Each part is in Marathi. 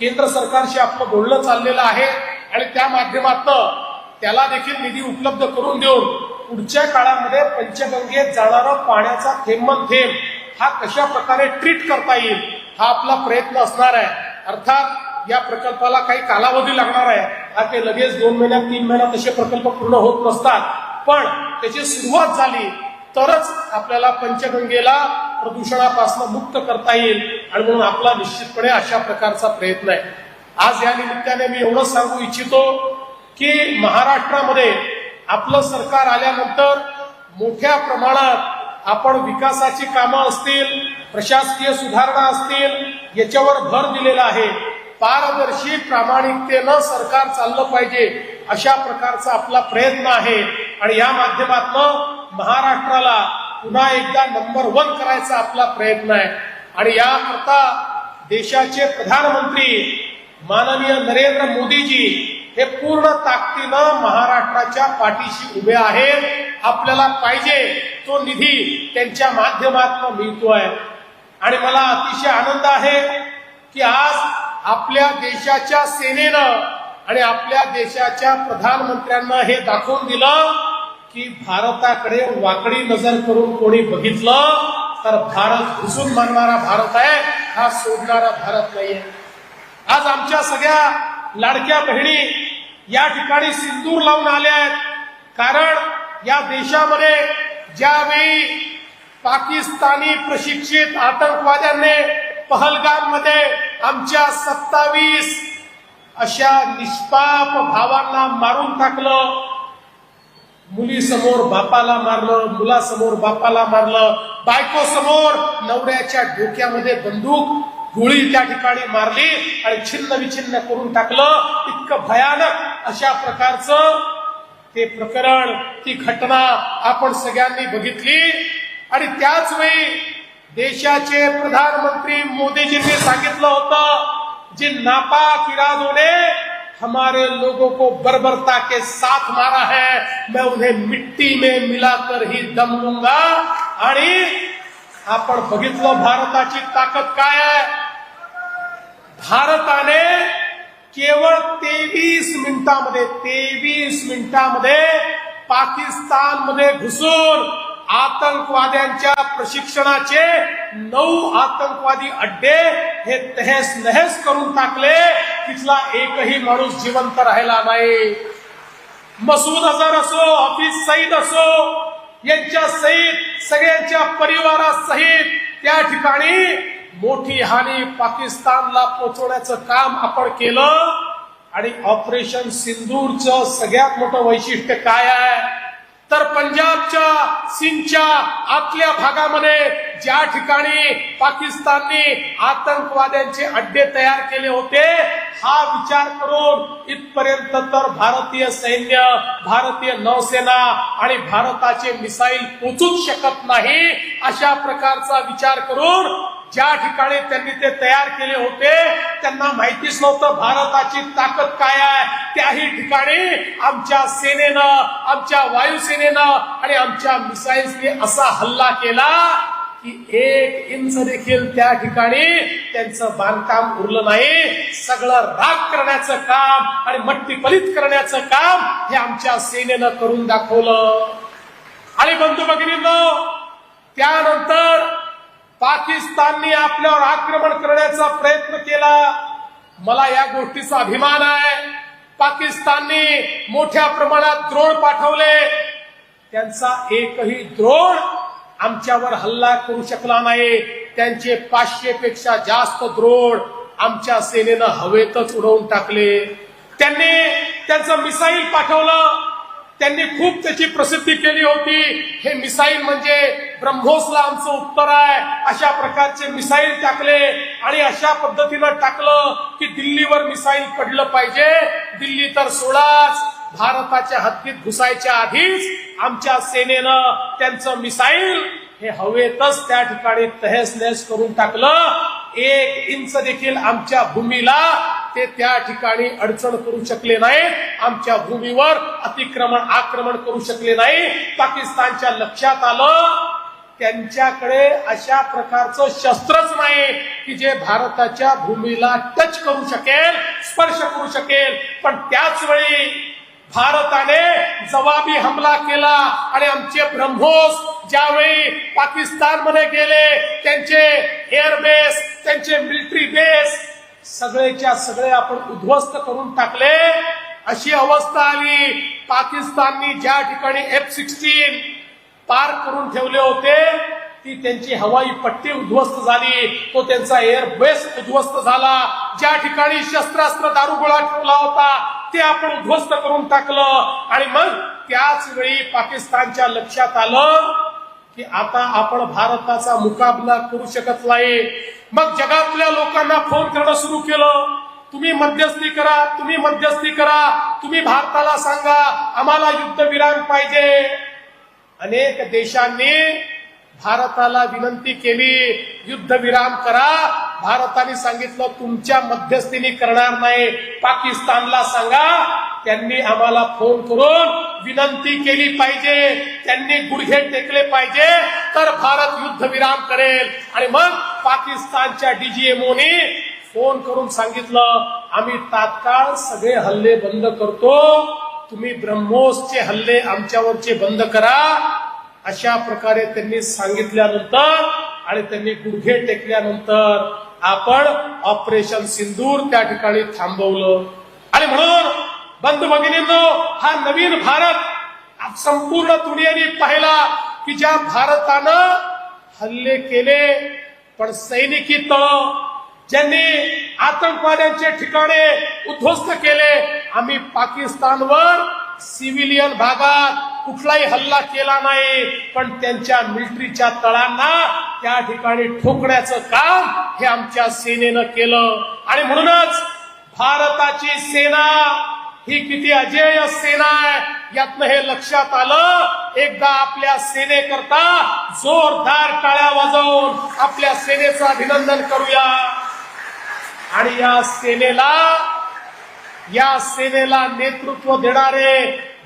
केंद्र सरकारशी आपलं बोलणं चाललेलं आहे आणि त्या माध्यमातून त्याला देखील निधी उपलब्ध करून देऊन पुढच्या काळामध्ये पंचगंगेत जाणारा पाण्याचा थेंबन थेंब हा कशा प्रकारे ट्रीट करता येईल हा आपला प्रयत्न असणार आहे. अर्थात या प्रकल्पाला काही कालावधी लागणार आहे. हा ते लगेच दोन महिन्यात तीन महिन्यात असे प्रकल्प पूर्ण होत नसतात. पण त्याची सुरुवात झाली तरच आपल्याला पंचगंगेला प्रदूषणापासून मुक्त करता येईल आणि म्हणून आपला निश्चितपणे अशा प्रकारचा प्रयत्न आहे. आज या निमित्ताने मी एवढंच सांगू इच्छितो की महाराष्ट्रामध्ये आपलं सरकार आल्यानंतर मोठ्या प्रमाणात आपण विकासाची कामं असतील प्रशासकीय सुधारणा असतील याच्यावर भर दिलेला आहे. पारदर्शी प्रामाणिकतेनं सरकार चाललं पाहिजे अशा प्रकारचा आपला प्रयत्न आहे. आणि या माध्यमातून महाराष्ट्राला पुन्हा एकदा नंबर वन करायचा आपला प्रयत्न आहे. आणि याकरता देशाचे प्रधानमंत्री माननीय नरेंद्र मोदीजी हे पूर्ण ताकदीनं महाराष्ट्राच्या पाठीशी उभे आहेत. आपल्याला पाहिजे तो निधी त्यांच्या माध्यमातून मिळतोय. आणि मला अतिशय आनंद आहे की आज आपल्या देशाच्या सेनेनं आणि आपल्या देशाच्या प्रधानमंत्र्यांना हे दाखवून दिलं. की भारताकडे वाकडी नजर करून कोणी बघितलं तर भारत घुसून मारणारा भारत आहे हा सोडणारा भारत नाहीये. आज आमच्या सगळ्या लाडक्या बहिणी या ठिकाणी सिंदूर लावून आल्या आहेत. कारण या देशामध्ये ज्यावेळी पाकिस्तानी प्रशिक्षित आतंकवाद्यांनी पहलगाममध्ये आमच्या सत्तावीस अशा निष्पाप भावांना मारून टाकलं मुलीसमोर बापाला मारलं मुलासमोर बापाला मारलं बायको समोर नवऱ्याच्या डोक्यामध्ये बंदूक गोळी त्या ठिकाणी मारली आणि छिन्न विछिन्न करून टाकलं. इतकं भयानक अशा प्रकारचं ते प्रकरण ती घटना आपण सगळ्यांनी बघितली. आणि त्याच वेळी देशाचे प्रधानमंत्री मोदीजींनी सांगितलं होतं जे नापाक इरादोने हमारे लोगों को बर्बरता के साथ मारा है। मैं उन्हें मिट्टी में मिलाकर ही दम लूंगा। आणि आपण बघितलं भारताची ताकद काय आहे? भारताने केवळ तेवीस मिनिटामध्ये तेवीस मिनिटामध्ये पाकिस्तानमध्ये घुसून आतंकवाद्यांच्या प्रशिक्षणाचे नऊ आतंकवादी अड्डे हे तहेस नहेस करून टाकले. तिथला एकही माणूस जिवंत राहिला नाही. मसूद अझर असो हफीज सईद असो यांच्या सहित सगळ्यांच्या परिवारासहित त्या ठिकाणी मोठी हानी पाकिस्तानला पोचवण्याचं काम आपण केलं आणि ऑपरेशन सिंदूरचं सगळ्यात मोठं वैशिष्ट्य काय आहे? तर पंजाबच्या सिंधच्या आतल्या भागामध्ये ज्या ठिकाणी पाकिस्तानने आतंकवाद्यांचे अड्डे तयार केले होते हा विचार करून इथपर्यंत तर भारतीय सैन्य भारतीय नौसेना आणि भारताचे मिसाईल पोचूच शकत नाही अशा प्रकारचा विचार करून ज्या ठिकाणी त्यांनी ते तयार केले होते त्यांना माहितीच नव्हतं भारताची ताकद काय आहे. त्याही ठिकाणी आमच्या सेनेनं आमच्या वायुसेनेनं आणि आमच्या मिसाईल्सने असा हल्ला केला. की एक इंच देखील त्या ठिकाणी त्यांचं बांधकाम उरलं नाही. सगळं राग करण्याचं काम आणि मट्टी पलित करण्याचं काम हे आमच्या सेनेनं करून दाखवलं. आणि बंधू भगिनींनो त्यानंतर पाकिस्तानने आपल्यावर आक्रमण करण्याचा प्रयत्न केला. मला या गोष्टीचा अभिमान आहे. पाकिस्तानने मोठ्या प्रमाणात द्रोण पाठवले. त्यांचा एकही द्रोण आमच्यावर हल्ला करू शकला नाही. त्यांचे पाचशे पेक्षा जास्त द्रोण आमच्या सेनेनं हवेतच उडवून टाकले. त्यांनी त्यांचं मिसाईल पाठवलं. त्यांनी खूप त्याची प्रसिद्धी केली होती. हे मिसाईल म्हणजे ब्रह्मोसला आमचं उत्तर आहे. अशा प्रकारचे मिसाईल टाकले आणि अशा पद्धतीनं टाकलं की दिल्लीवर मिसाईल पडलं पाहिजे. दिल्ली तर सोडाच. भारताच्या हद्दीत घुसायच्या आधीच आमच्या सेनेनं त्यांचं मिसाईल हे हवेतच त्या ठिकाणी तहस नहस करून टाकलं. एक इंच देखील आमच्या भूमीला ते त्या ठिकाणी अडचण करू शकले नाही. आमच्या भूमीवर अतिक्रमण आक्रमण करू शकले नाही. पाकिस्तानच्या लक्षात आलं त्यांच्याकडे अशा प्रकारचं शस्त्रच नाही की जे भारताच्या भूमीला टच करू शकेल स्पर्श करू शकेल. पण त्याच वेळी भारताने जवाबी हमला केला. आणि आमचे ब्रह्मोस ज्यावेळी पाकिस्तानमध्ये गेले त्यांचे एअरबेस त्यांचे मिलिटरी बेस सगळेच्या सगळे आपण उद्ध्वस्त करून टाकले. अशी अवस्था आली. पाकिस्ताननी ज्या ठिकाणी एफ सिक्स्टीन पार करून ठेवले होते ती त्यांची हवाई पट्टी उद्ध्वस्त झाली. तो त्यांचा एअर बेस उद्ध्वस्त झाला. ज्या ठिकाणी शस्त्रास्त्र दारुगोळा ठेवला होता ते आपण उद्ध्वस्त करून टाकलं. आणि मग त्याच वेळी पाकिस्तानच्या लक्षात आलं की आता आपण भारताचा मुकाबला करू शकत नाही. मग जगातल्या लोकांना फोन करणं सुरू केलं. तुम्ही मध्यस्थी करा तुम्ही मध्यस्थी करा तुम्ही भारताला सांगा आम्हाला युद्धविराम पाहिजे. अनेक देशांनी भारताला विनंती केली युद्धविराम करा भारताने सांगितलं तुमच्या मध्यस्थीने करणार नाही. पाकिस्तानला सांगा त्यांनी आम्हाला फोन करून विनंती केली पाहिजे. त्यांनी गुडघे टेकले पाहिजे तर भारत युद्धविराम करेल. आणि मग पाकिस्तानच्या डीजीएमओने फोन करून सांगितलं आम्ही तात्काळ सगळे हल्ले बंद करतो. तुम्ही ब्रह्मोसचे हल्ले आमच्यावरचे बंद करा. अशा प्रकारे त्यांनी सांगितल्यानंतर आणि त्यांनी गुडघे टेकल्यानंतर आपण ऑपरेशन सिंदूर त्या ठिकाणी थांबवलं. आणि म्हणून बंधू भगिनींनो हा नवीन भारत संपूर्ण दुनियेने पाहिला की ज्या भारतानं हल्ले केले पण सैनिकी तळ ज्यांनी आतंकवाद्यांचे ठिकाणे उद्ध्वस्त केले आम्ही पाकिस्तानवर सिव्हिलियन भागात कुठलाही हल्ला केला नाही पण त्यांच्या मिलिटरीच्या तळांना त्या ठिकाणी ठोकण्याचं काम हे आमच्या सेनेनं केलं. आणि म्हणूनच भारताची सेना ही किती अजेय सेना आहे यातनं हे लक्षात आलं एकदा आपल्या सेनेकरता जोरदार टाळ्या वाजवून आपल्या सेनेचं अभिनंदन करूया. आणि या सेनेला या सेनेला नेतृत्व देणारे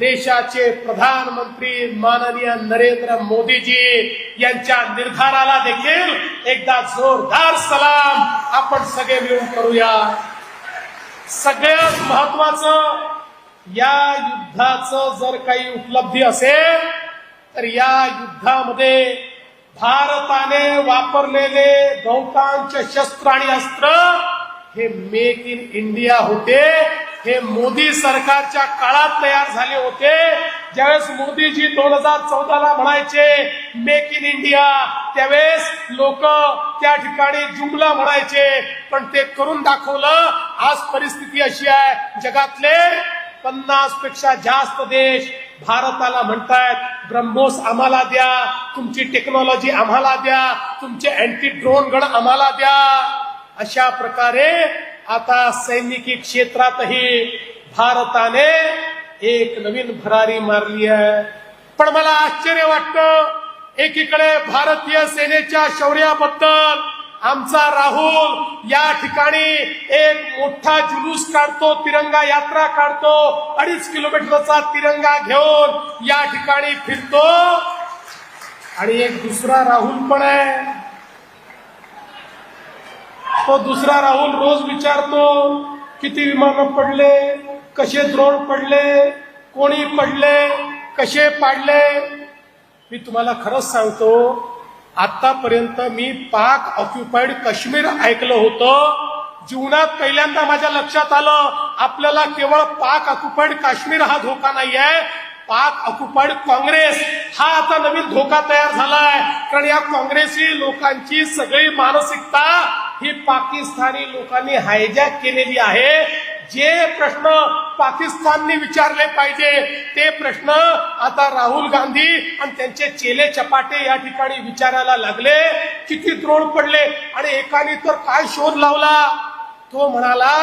देशाचे प्रधानमंत्री माननीय नरेंद्र मोदीजी यांच्या निर्धाराला देखील एकदा जोरदार सलाम आपण सगळे मिळून करूया. सगळ्यात महत्वाचं या युद्धाचं जर काही उपलब्धी असेल तर या युद्धामध्ये भारताने वापरलेले बहुतांश शस्त्र आणि अस्त्र हे मेक इन इंडिया होते. हे मोदी सरकारच्या काळात तयार झाले होते. ज्यावेळेस मोदीजी दोन हजार चौदाला म्हणायचे मेक इन इंडिया त्यावेळेस लोक त्या ठिकाणी जुमला म्हणायचे. पण ते करून दाखवलं आज परिस्थिती अशी आहे. जगातले पन्नासपेक्षा जास्त देश भारताला म्हणतायत ब्रह्मोस आम्हाला द्या तुमची टेक्नॉलॉजी आम्हाला द्या तुमचे अँटी ड्रोन गण आम्हाला द्या. अशा प्रकारे आता सैनिकी क्षेत्रातही भारताने एक नवीन भरारी मारली आहे. पण मला आश्चर्य वाटतं एकीकडे भारतीय सेनेच्या शौर्याबद्दल आमचा राहुल या ठिकाणी एक मोठा जुलूस काढतो तिरंगा यात्रा काढतो अडीच किलोमीटरचा तिरंगा घेऊन या ठिकाणी फिरतो. आणि एक दुसरा राहुल पण आहे. तो दुसरा राहुल रोज विचारतो किती विमानं पडले कसे द्रोण पडले कोणी पडले कसे पाडले? मी तुम्हाला खरंच सांगतो आतापर्यंत मी पाक ऑक्युपाईड काश्मीर ऐकलं होतं. जीवनात पहिल्यांदा माझ्या लक्षात आलं आपल्याला केवळ पाक ऑक्युपाईड काश्मीर हा धोका नाही आहे पाक ऑक्युपाईड काँग्रेस हा आता नवीन धोका तयार झालाय. कारण या काँग्रेसी लोकांची सगळी मानसिकता ही पाकिस्तानी लोकांनी हायजॅक केलेली आहे. जे प्रश्न पाकिस्तानने विचारले पाहिजे ते प्रश्न आता राहुल गांधी आणि त्यांचे चेले चपाटे या ठिकाणी विचारायला लागले. किती द्रोण पडले आणि एकाने तर काय शोध लावला? तो म्हणाला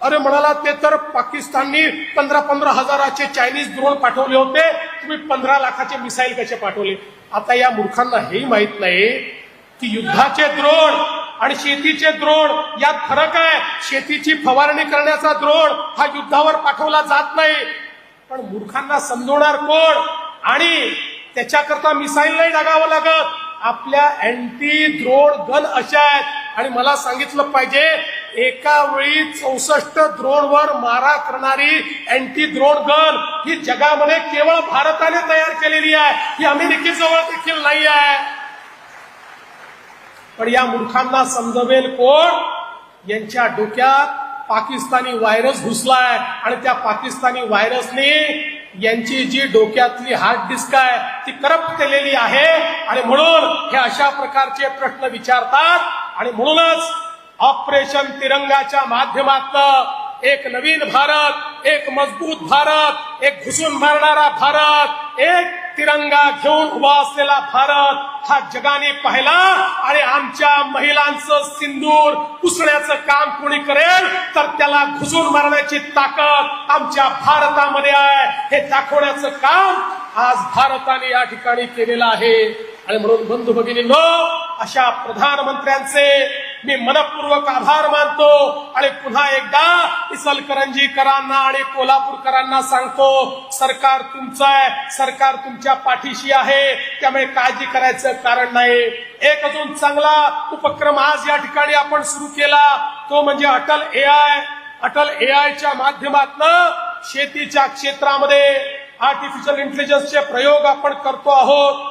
अरे म्हणाला ते तर पाकिस्ताननी पंधरा पंधरा हजाराचे चायनीज द्रोण पाठवले होते. तुम्ही पंधरा लाखाचे मिसाईल कसे पाठवले? आता या मूर्खांना हेही माहीत नाही की युद्धाचे द्रोण आणि शेतीचे द्रोण यात फरक आहे. शेतीची फवारणी करण्याचा द्रोण हा युद्धावर पाठवला जात नाही. पण मूर्खांना समजवणार कोण? आणि त्याच्याकरता मिसाईल नाही डागावं लागत. आपल्या अँटी द्रोण गन अशा आहेत. आणि मला सांगितलं पाहिजे एका वेळी चौसष्ट द्रोणवर मारा करणारी अँटी द्रोण गन ही जगामध्ये केवळ भारताने तयार केलेली आहे. ही अमेरिकेजवळ देखील नाही आहे. पण या मूर्खांना समजवेल कोण? यांच्या डोक्यात पाकिस्तानी व्हायरस घुसलाय आणि त्या पाकिस्तानी व्हायरसने यांची जी डोक्यातली हार्ड डिस्क आहे ती करप्ट केलेली आहे. आणि म्हणून हे अशा प्रकारचे प्रश्न विचारतात. आणि म्हणूनच ऑपरेशन तिरंगाच्या माध्यमातनं एक नवीन भारत एक मजबूत भारत एक घुसून मारणारा भारत एक तिरंगा घेऊन उभा असलेला भारत हा जगाने पाहिला आणि आमच्या महिलांचं सिंदूर पुसण्याचं काम कोणी करेल तर त्याला घुसून मारण्याची ताकद आमच्या भारतामध्ये आहे. हे दाखवण्याचं काम आज भारताने या ठिकाणी केलेलं आहे. आणि म्हणून बंधू भगिनींनो अशा प्रधानमंत्र्यांचे मी मनपूर्वक आभार मानतो आणि पुन्हा एकदा इचलकरंजीकरांना आणि कोल्हापूरकरांना सांगतो सरकार तुमचं आहे सरकार तुमच्या पाठीशी आहे त्यामुळे काळजी करायचं कारण नाही. एक अजून चांगला उपक्रम आज या ठिकाणी आपण सुरू केला तो म्हणजे Atal A I. Atal A आयच्या माध्यमातून शेतीच्या क्षेत्रामध्ये आर्टिफिशियल इंटेलिजन्सचे प्रयोग आपण करतो आहोत.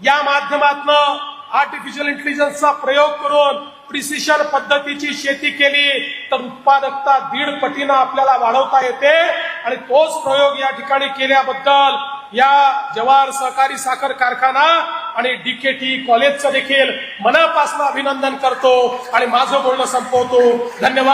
या माध्यमातून आर्टिफिशियल इंटेलिजन्सचा प्रयोग करून प्रिसिशन पद्धतीची शेती केली तर उत्पादकता दीड पटीनं आपल्याला वाढवता येते. आणि तोच प्रयोग या ठिकाणी केल्याबद्दल या जवाहर सहकारी साखर कारखाना आणि डीकेटी कॉलेजचं देखील मनापासून अभिनंदन करतो. आणि माझं बोलणं संपवतो. धन्यवाद.